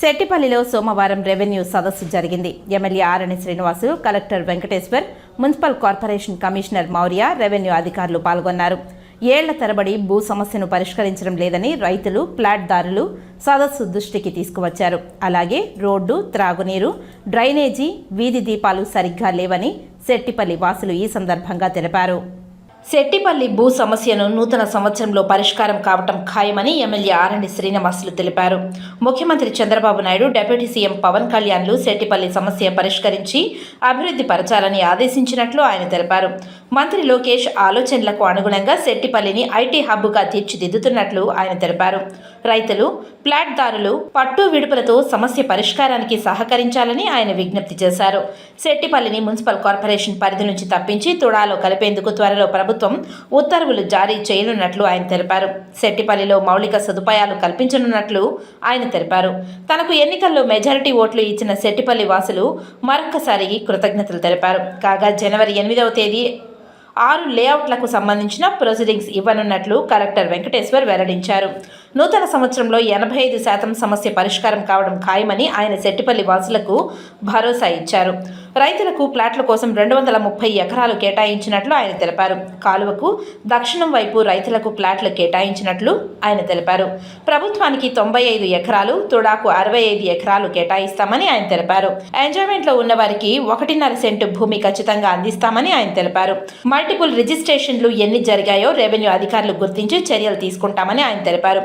శెట్టిపల్లిలో సోమవారం రెవెన్యూ సదస్సు జరిగింది. MLA Arani Srinivasu collector Venkateshwar municipal corporation commissioner Maurya revenue అధికారులు పాల్గొన్నారు. ఏళ్ళ తరబడి భూ సమస్యను పరిష్కరించడం లేదని రైతులు ప్లాట్దారులు సదస్సు దృష్టికి తీసుకువచ్చారు. అలాగే రోడ్డు త్రాగునీరు డ్రైనేజీ వీధి దీపాలు సరిగ్గా లేవని శెట్టిపల్లి వాసులు ఈ సందర్భంగా తెలిపారు. శెట్టిపల్లి భూ సమస్యను నూతన సంవత్సరంలో పరిష్కారం కావటం ఖాయమని ఎమ్మెల్యే ఆరండి శ్రీనివాసులు తెలిపారు. ముఖ్యమంత్రి చంద్రబాబు నాయుడు డిప్యూటీ సీఎం పవన్ కళ్యాణ్లు శెట్టిపల్లి సమస్య పరిష్కరించి అభివృద్ధి పరచాలని ఆదేశించినట్లు ఆయన తెలిపారు. మంత్రి లోకేష్ ఆలోచనలకు అనుగుణంగా శెట్టిపల్లిని ఐటీ హబ్గా తీర్చిదిద్దుతున్నట్లు ఆయన తెలిపారు. రైతులు ప్లాట్దారులు పట్టు విడుపులతో సమస్య పరిష్కారానికి సహకరించాలని ఆయన విజ్ఞప్తి చేశారు. శెట్టిపల్లిని మున్సిపల్ కార్పొరేషన్ పరిధి నుంచి తప్పించి తుడాలో కలిపేందుకు త్వరలో ప్రభుత్వం ప్రభుత్వం ఉత్తర్వులు జారీ చేయనున్నట్లు ఆయన తెలిపారు. శెట్టిపల్లిలో మౌలిక సదుపాయాలు కల్పించనున్నట్లు ఆయన తెలిపారు. తనకు ఎన్నికల్లో మెజారిటీ ఓట్లు ఇచ్చిన శెట్టిపల్లి వాసులు మరొక్కసారి కృతజ్ఞతలు తెలిపారు. కాగా జనవరి ఎనిమిదవ తేదీ ఆరు లేఅవుట్లకు సంబంధించిన ప్రొసీడింగ్స్ ఇవ్వనున్నట్లు కలెక్టర్ వెంకటేశ్వర్ వెల్లడించారు. నూతన సంవత్సరంలో ఎనభై ఐదు శాతం సమస్య పరిష్కారం కావడం ఖాయమని ఆయన శెట్టిపల్లి వాసులకు భరోసా ఇచ్చారు. రైతులకు ప్లాట్ల కోసం రెండు వందల ముప్పై ఎకరాలు కేటాయించినట్లు ఆయన తెలిపారు. కాలువకు దక్షిణం వైపు రైతులకు ప్లాట్లు కేటాయించినట్లు ఆయన తెలిపారు. ప్రభుత్వానికి తొంభై ఐదు ఎకరాలు తుడాకు అరవై ఐదు ఎకరాలు కేటాయిస్తామని ఆయన తెలిపారు. ఎంజాయ్మెంట్లో ఉన్న వారికి ఒకటిన్నర సెంటు భూమి ఖచ్చితంగా అందిస్తామని ఆయన తెలిపారు. మల్టిపుల్ రిజిస్ట్రేషన్లు ఎన్ని జరిగాయో రెవెన్యూ అధికారులు గుర్తించి చర్యలు తీసుకుంటామని ఆయన తెలిపారు.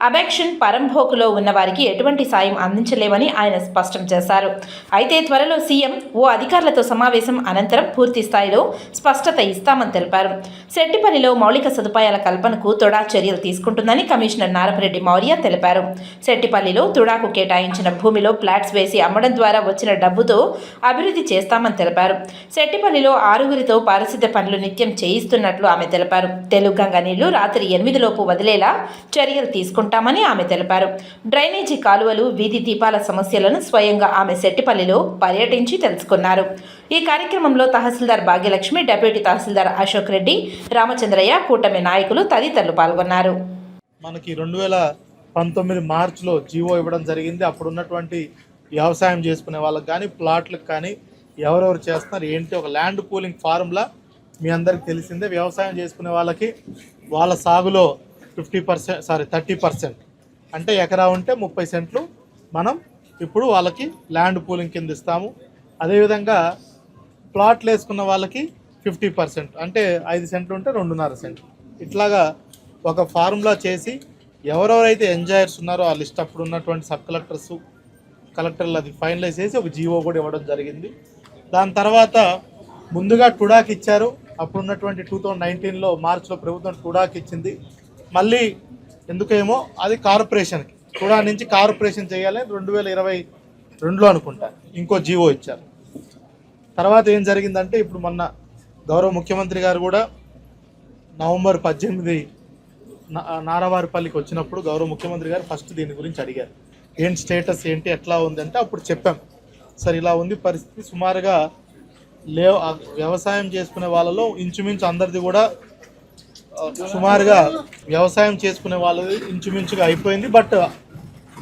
అబెక్షన్ పరంభోకులో ఉన్న వారికి ఎటువంటి సాయం అందించలేమని ఆయన స్పష్టం చేశారు. అయితే త్వరలో సీఎం ఓ అధికారులతో సమావేశం అనంతరం పూర్తి స్థాయిలో స్పష్టత ఇస్తామని తెలిపారు. శెట్టిపల్లిలో మౌలిక సదుపాయాల కల్పనకు తొడా చర్యలు తీసుకుంటుందని కమిషనర్ నారపరెడ్డి మౌర్య తెలిపారు. శెట్టిపల్లిలో తుడాకు కేటాయించిన భూమిలో ఫ్లాట్స్ వేసి అమ్మడం ద్వారా వచ్చిన డబ్బుతో అభివృద్ధి చేస్తామని తెలిపారు. శెట్టిపల్లిలో ఆరుగురితో పారిశుద్ధ్య పనులు నిత్యం చేయిస్తున్నట్లు ఆమె తెలిపారు. తెలుగు గంగ నీళ్ళు రాత్రి ఎనిమిదిలోపు వదిలేలా చర్యలు తీసుకుంటారు తీసుకుంటామని ఆమె తెలిపారు. డ్రైనేజీ కాలువలు వీధి దీపాల సమస్యలను స్వయంగా ఆమె శెట్టిపల్లిలో పర్యటించి తెలుసుకున్నారు. ఈ కార్యక్రమంలో తహసీల్దార్ భాగ్యలక్ష్మి డెప్యూటీ తహసీల్దార్ అశోక్ రెడ్డి రామచంద్రయ్య కూటమి నాయకులు తదితరులు పాల్గొన్నారు. మనకి రెండు వేల పంతొమ్మిది మార్చిలో జీవో ఇవ్వడం జరిగింది. అప్పుడు ఉన్నటువంటి వ్యవసాయం చేసుకునే వాళ్ళకి కానీ ప్లాట్లకు కానీ ఎవరెవరు చేస్తున్నారు ఏంటి? ఒక ల్యాండ్ పూలింగ్ ఫార్ములా మీ అందరికి తెలిసిందే. వ్యవసాయం చేసుకునే వాళ్ళకి వాళ్ళ సాగులో fifty percent sorry thirty percent అంటే ఎకరా ఉంటే ముప్పై సెంట్లు మనం ఇప్పుడు వాళ్ళకి ల్యాండ్ పూలింగ్ కింద ఇస్తాము. అదేవిధంగా ప్లాట్లు వేసుకున్న వాళ్ళకి ఫిఫ్టీ పర్సెంట్ అంటే ఐదు సెంట్లు ఉంటే రెండున్నర సెంట్ ఇట్లాగా ఒక ఫార్ములా చేసి ఎవరెవరైతే ఎంజాయర్స్ ఉన్నారో ఆ లిస్ట్ అప్పుడు ఉన్నటువంటి సబ్ కలెక్టర్స్ కలెక్టర్లు అది ఫైనలైజ్ చేసి ఒక జీవో కూడా ఇవ్వడం జరిగింది. దాని తర్వాత ముందుగా టుడాక్ ఇచ్చారు. అప్పుడు ఉన్నటువంటి టూ థౌజండ్ నైన్టీన్లో మార్చిలో ప్రభుత్వం టుడాక్ ఇచ్చింది. మళ్ళీ ఎందుకేమో అది కార్పొరేషన్కి. కూడా నుంచి కార్పొరేషన్ చేయాలి రెండు వేల ఇరవై రెండులో అనుకుంటా. ఇంకో జీవో ఇచ్చారు. తర్వాత ఏం జరిగిందంటే ఇప్పుడు మొన్న గౌరవ ముఖ్యమంత్రి గారు కూడా నవంబర్ పద్దెనిమిది నా- నారావారిపల్లికి వచ్చినప్పుడు గౌరవ ముఖ్యమంత్రి గారు ఫస్ట్ దీని గురించి అడిగారు. ఏంటి స్టేటస్ ఏంటి ఎట్లా ఉంది అంటే అప్పుడు చెప్పాం. సార్ ఇలా ఉంది పరిస్థితి. సుమారుగా లే వ్యవసాయం చేసుకునే వాళ్ళలో ఇంచుమించు అందరిది కూడా సుమారుగా వ్యవసాయం చేసుకునే వాళ్ళది ఇంచుమించుగా అయిపోయింది. బట్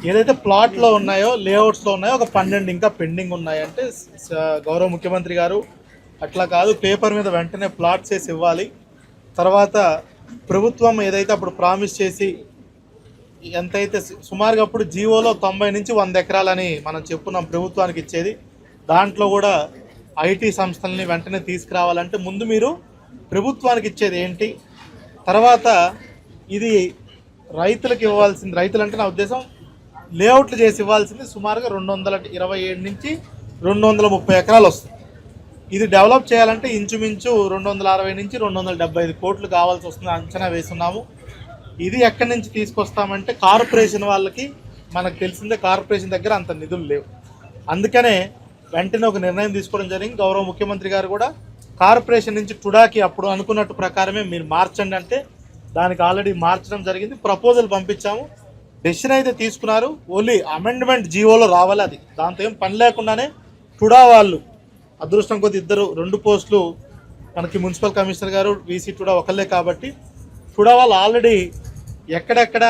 ఏదైతే ప్లాట్లో ఉన్నాయో లేఅవుట్స్లో ఉన్నాయో ఒక పన్నెండు ఇంకా పెండింగ్ ఉన్నాయంటే గౌరవ ముఖ్యమంత్రి గారు అట్లా కాదు పేపర్ మీద వెంటనే ప్లాట్స్ వేసి ఇవ్వాలి. తర్వాత ప్రభుత్వం ఏదైతే అప్పుడు ప్రామిస్ చేసి ఎంతైతే సుమారుగా అప్పుడు జీవోలో తొంభై నుంచి వంద ఎకరాలని మనం చెప్పున్నాం ప్రభుత్వానికి ఇచ్చేది. దాంట్లో కూడా ఐటీ సంస్థల్ని వెంటనే తీసుకురావాలంటే ముందు మీరు ప్రభుత్వానికి ఇచ్చేది ఏంటి? తర్వాత ఇది రైతులకు ఇవ్వాల్సింది. రైతులు అంటే నా ఉద్దేశం లేఅవుట్లు చేసి ఇవ్వాల్సింది సుమారుగా రెండు వందల ఇరవై ఏడు నుంచి రెండు వందల ముప్పై ఎకరాలు వస్తుంది. ఇది డెవలప్ చేయాలంటే ఇంచుమించు రెండు వందల అరవై నుంచి రెండు వందల డెబ్బై ఐదు కోట్లు కావాల్సి వస్తుంది అంచనా వేస్తున్నాము. ఇది ఎక్కడి నుంచి తీసుకొస్తామంటే కార్పొరేషన్ వాళ్ళకి మనకు తెలిసిందే కార్పొరేషన్ దగ్గర అంత నిధులు లేవు. అందుకనే వెంటనే ఒక నిర్ణయం తీసుకోవడం జరిగింది. గౌరవ ముఖ్యమంత్రి గారు కూడా కార్పొరేషన్ నుంచి టుడాకి అప్పుడు అనుకున్నట్టు ప్రకారమే మీరు మార్చండి అంటే దానికి ఆల్రెడీ మార్చడం జరిగింది. ప్రపోజల్ పంపించాము. డెసిషన్ అయితే తీసుకున్నారు. ఓన్లీ అమెండ్మెంట్ జీవోలో రావాలి అది. దాంతో ఏం పని లేకుండానే టుడా వాళ్ళు అదృష్టం కొద్ది ఇద్దరు రెండు పోస్టులు మనకి మున్సిపల్ కమిషనర్ గారు వీసీ టుడా ఒకళ్ళే కాబట్టి టుడా వాళ్ళు ఆల్రెడీ ఎక్కడెక్కడ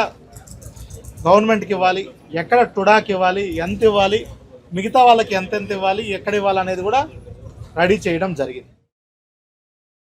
గవర్నమెంట్కి ఇవ్వాలి ఎక్కడ టుడాకి ఇవ్వాలి ఎంత ఇవ్వాలి మిగతా వాళ్ళకి ఎంతెంత ఇవ్వాలి ఎక్కడ ఇవ్వాలి అనేది కూడా రెడీ చేయడం జరిగింది.